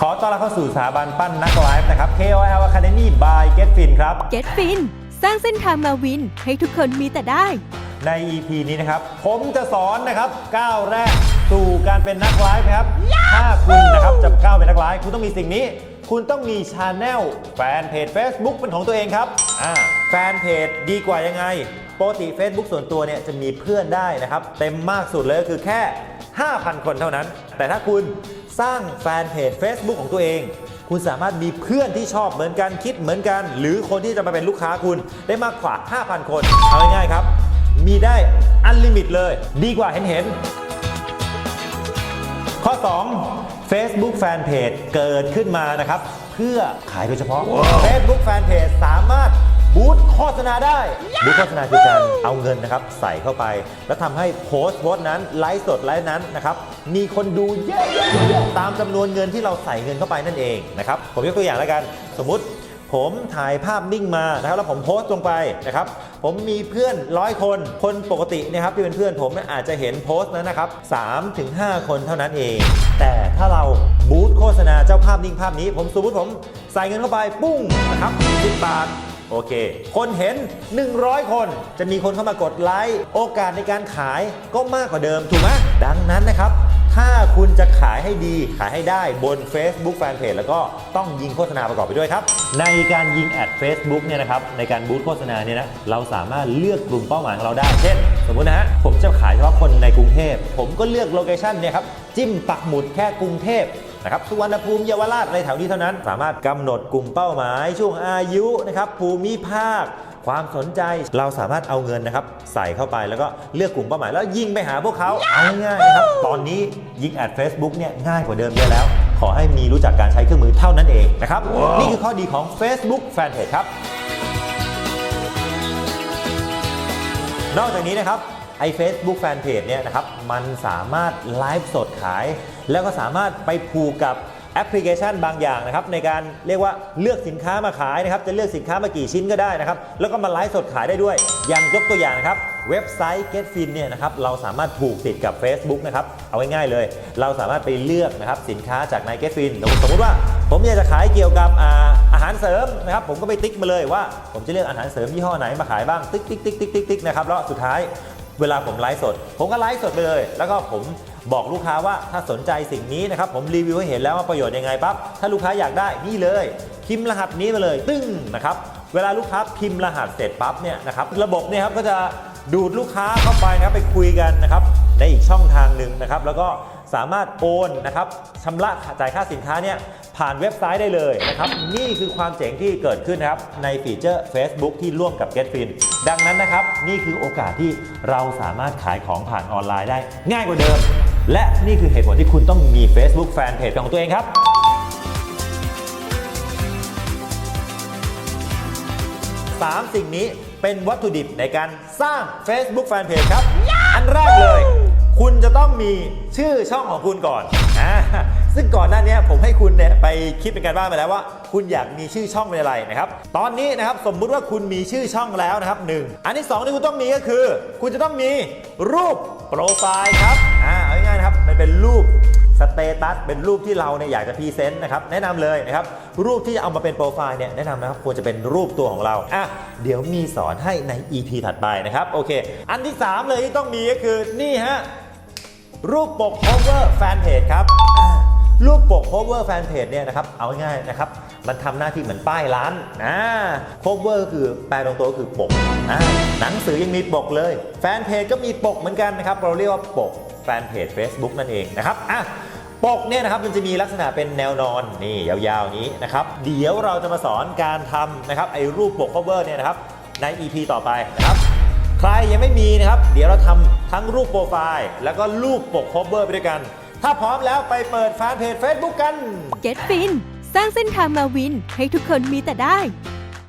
ขอต้อนรับเข้าสู่สถาบันปั้นนักไลฟ์นะครับ KOL Academy by GetFin ครับ Get Fin สร้างเส้นทางมาวินให้ทุกคนมีแต่ได้ ใน EP นี้นะครับ ผมจะสอนนะครับก้าวแรกสู่การเป็นนักไลฟ์นะครับถ้าคุณนะครับจะก้าวเป็นนักไลฟ์คุณต้องมีสิ่งนี้ คุณต้องมีชาแนลแฟนเพจ Facebook เป็นของตัวเองครับอ่าแฟนเพจดีกว่ายังไงปกติ Facebook ส่วนตัวเนี่ยจะมีเพื่อนได้นะครับ เต็มมากสุดเลยก็คือแค่ 5,000 คนเท่านั้น แต่ถ้าคุณ สร้างแฟนเพจ Facebook ของตัวเอง คุณสามารถมีเพื่อนที่ชอบเหมือนกันคิดเหมือนกัน หรือคนที่จะมาเป็นลูกค้าคุณได้มากกว่า 5,000 คน เอาง่ายๆครับ มีได้อันลิมิตเลย ดีกว่าเห็นเห็นๆข้อ 2 Facebook Fanpage เกิดขึ้นมานะครับ เพื่อขายโดยเฉพาะ Facebook Fanpage สามารถ บูตโฆษณาได้บูตโฆษณาคือการเอาเงินนะครับใส่เข้าไป แล้วทำให้โพสต์โพสต์นั้นไลฟ์สดไลฟ์นั้นนะครับมีคนดูเยอะๆตามจำนวนเงินที่เราใส่เงินเข้าไปนั่นเองนะครับผมยกตัวอย่างแล้วกันสมมุติผมถ่ายภาพนิ่งมานะครับแล้วผมโพสต์ลงไปนะครับผมมีเพื่อนร้อยคนคนปกติเนะครับที่เป็นเพื่อนผมเนี่ยอาจจะเห็นโพสต์นั้นนะครับ3ถึง5คนเท่านั้นเอง แต่ถ้าเราบูตโฆษณาเจ้าภาพนิ่งภาพนี้ ผมสมมติผมใส่เงินเข้าไปปุ้งนะครับ10บาท โอเค คนเห็น 100 คนจะมีคนเข้ามากดไลค์โอกาสในการขายก็มากกว่าเดิมถูกไหมดังนั้นนะครับ ถ้าคุณจะขายให้ดีขายให้ได้บน Facebook Fanpage แล้วก็ต้องยิงโฆษณาประกอบไปด้วยครับ ในการยิงแอด Facebook เนี่ยนะครับในการบูตโฆษณาเนี่ยนะเราสามารถเลือกกลุ่มเป้าหมายของเราได้เช่น สมมุตินะฮะผมจะขายเฉพาะคนในกรุงเทพ ผมก็เลือกโลเคชันเนี่ยครับจิ้มปักหมุดแค่กรุงเทพ นะครับสุวรรณภูมิเยาวราชอะไรแถวนี้เท่านั้น สามารถกำหนดกลุ่มเป้าหมาย ช่วงอายุนะครับภูมิภาคความสนใจเราสามารถเอาเงินนะครับใส่เข้าไปแล้วก็เลือกกลุ่มเป้าหมาย แล้วยิงไปหาพวกเขาเอาง่ายๆนะครับตอนนี้ยิงแอด Facebook เนี่ยง่ายกว่าเดิมเยอะแล้ว ขอให้มีรู้จักการใช้เครื่องมือเท่านั้นเองนะครับนี่คือข้อดีของ Facebook Fanpage ครับ นอกจากนี้นะครับ ไอ้ Facebook Fanpage เนี่ยนะครับมันสามารถไลฟ์สดขาย แล้วก็สามารถไปผูกกับแอปพลิเคชันบางอย่างนะครับในการเรียกว่าเลือกสินค้ามาขายนะครับจะเลือกสินค้ามากี่ชิ้นก็ได้นะครับแล้วก็มาไลฟ์สดขายได้ด้วย อย่างยกตัวอย่างนะครับเว็บไซต์ GetFin เนี่ยนะครับเราสามารถผูกติดกับ Facebook นะครับเอาง่ายๆเลย เราสามารถไปเลือกนะครับสินค้าจากใน GetFin สมมติว่าผมอยากจะขายเกี่ยวกับอาอาหารเสริมนะครับผมก็ไปติ๊กมาเลยว่า ผมจะเลือกอาหารเสริมยี่ห้อไหนมาขายบ้างติ๊กติ๊กติ๊กติ๊กติ๊กติ๊กนะครับแล้วสุดท้าย เวลาผมไลฟ์สด ผมก็ไลฟ์สดไปเลย แล้วก็ผมบอกลูกค้าว่าถ้าสนใจสิ่งนี้นะครับผมรีวิวให้เห็นแล้วว่าประโยชน์ยังไงปั๊บถ้าลูกค้าอยากได้นี่เลย พิมพ์รหัสนี้มาเลยตึ้งนะครับเวลาลูกค้าพิมพ์รหัสเสร็จปั๊บเนี่ยนะครับระบบเนี่ยครับก็จะดูดลูกค้าเข้าไปนะครับไปคุยกันนะครับในอีกช่องทางหนึ่งนะครับแล้วก็ สามารถโอนนะครับชำระจ่ายค่าสินค้าเนี่ยผ่านเว็บไซต์ได้เลยนะครับนี่คือความเจ๋งที่เกิดขึ้นนะครับในฟีเจอร์ Facebook ที่ร่วมกับ GetFin ดังนั้นนะครับนี่คือโอกาสที่เราสามารถขายของผ่านออนไลน์ได้ ง่ายกว่าเดิม และนี่คือเหตุผลที่คุณต้องมี Facebook Fanpage เป็นของตัวเองครับ3 สิ่งนี้เป็นวัตถุดิบในการสร้าง Facebook Fanpage ครับ อันแรกเลย มีชื่อช่องของคุณก่อนอ่าซึ่งก่อนหน้านี้ผมให้คุณเนี่ยไปคิดเป็นการบ้านไปแล้วว่า คุณอยากมีชื่อช่องเป็นอะไรนะครับ ตอนนี้นะครับสมมุติว่าคุณมีชื่อช่องแล้วนะครับหนึ่งอันที่สองที่คุณต้องมีก็คือ คุณจะต้องมีรูปโปรไฟล์ครับอ่าเอาง่ายๆนะครับมันเป็นรูปสเตตัสเป็นรูปที่เราเนี่ยอยากจะพรีเซนต์นะครับแนะนำเลยนะครับรูปที่จะเอามาเป็นโปรไฟล์เนี่ยแนะนำนะครับควรจะเป็นรูปตัวของเราอะเดี๋ยวมีสอนให้ใน EP ถัดไปนะครับโอเค อันที่ 3 เลยที่ต้องมีก็คือนี่ฮะ รูปปก cover fanpage ครับอ่ารูปปก cover fanpage เนี่ยนะครับเอาง่ายๆนะครับมันทำหน้าที่เหมือนป้ายร้านอ่า cover ก็คือแปลตรงตัวก็คือปกอ่าหนังสือยังมีปกเลย แฟนเพจก็มีปกเหมือนกันนะครับเราเรียกว่าปกแฟนเพจ Facebook นั่นเองนะครับอะปกเนี่ยนะครับมันจะมีลักษณะเป็นแนวนอนนี่ยาวๆนี้นะครับเดี๋ยวเราจะมาสอนการทำนะครับไอ้รูปปก cover เนี่ยนะครับใน EP ต่อไปนะครับ ใครยังไม่มีนะครับ เดี๋ยวเราทำทั้งรูปโปรไฟล์ แล้วก็รูปปก cover ไปด้วยกัน ถ้าพร้อมแล้วไปเปิดแฟนเพจ Facebook กัน Get Fin สร้างเส้นทางมาวินให้ทุกคนมีแต่ได้